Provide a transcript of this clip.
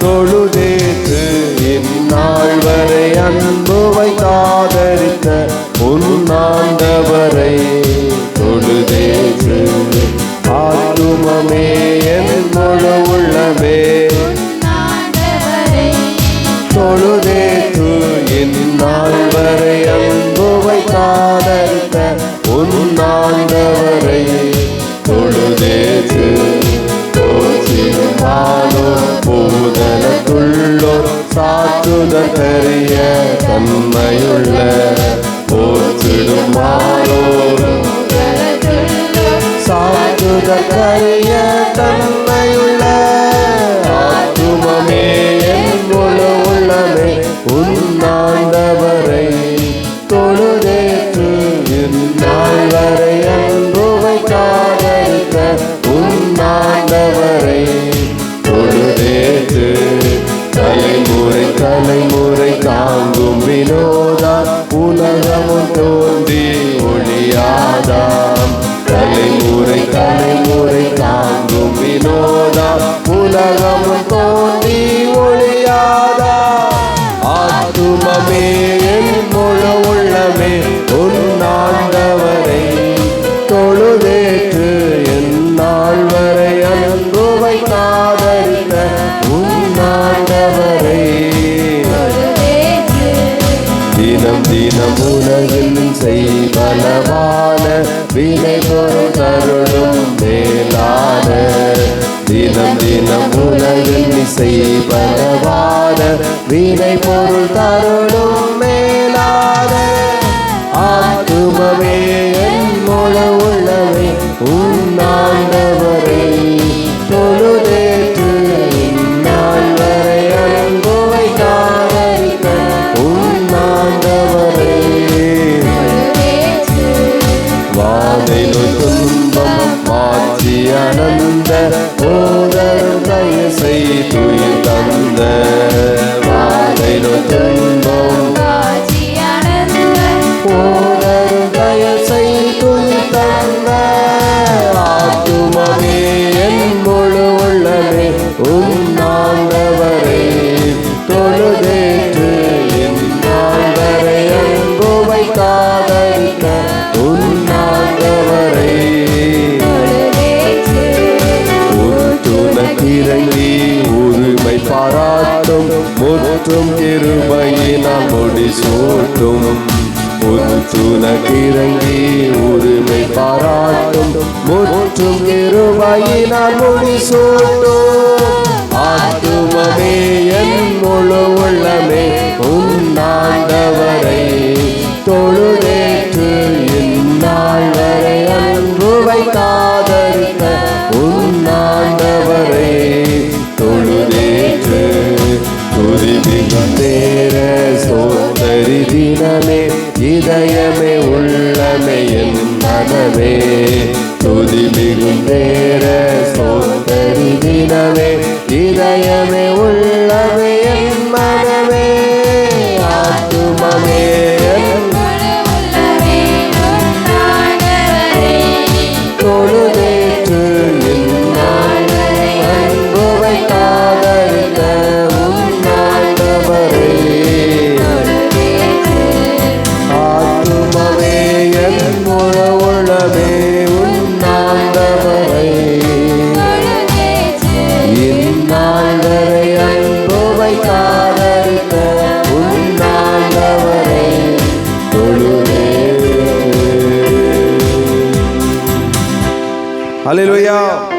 தொழுதேற்று இந்நாள் வரை அன்புவை காதரித்த உன்னாண்டவரை தொழுதேற்று ஆத்துமமே என் முழு உள்ளமே. தொழுதேற்று இந்நாள் வரை அன்புவை காதரித்த உன்னாண்டவரை தொழுதேற்று தெரிய தன்மையுள்ள ஆத்துமமே என் முழு உள்ளமே உன்னாண்டவரை தொழுதேற்று என் நாள் வரை அன்புவை காதலித்த உன்னாண்டவரை தினம் தினம் உலகில் செய்வனவான வினை பொருள் தருளும் மேலான தினம் தினம் உலகில் இசை செய்வனவான வீணை பொருள் தருளும் மேலா. பாராட்டும் முற்றும் கிருபையினால் முடி சூட்டும் உனக்கிறங்கி உரிமை பாராட்டும். முற்றும் கிருபையினால் முடி சூட்டும் ஆத்துமமே என் முழு உள்ளமே உன்னாண்டவரை. தொழுதேற்று இந்நாள் வரை அன்பு வைத்தார். நேர சோதரி தினமே இதயமே உள்ளமே என் மனமே. Hallelujah.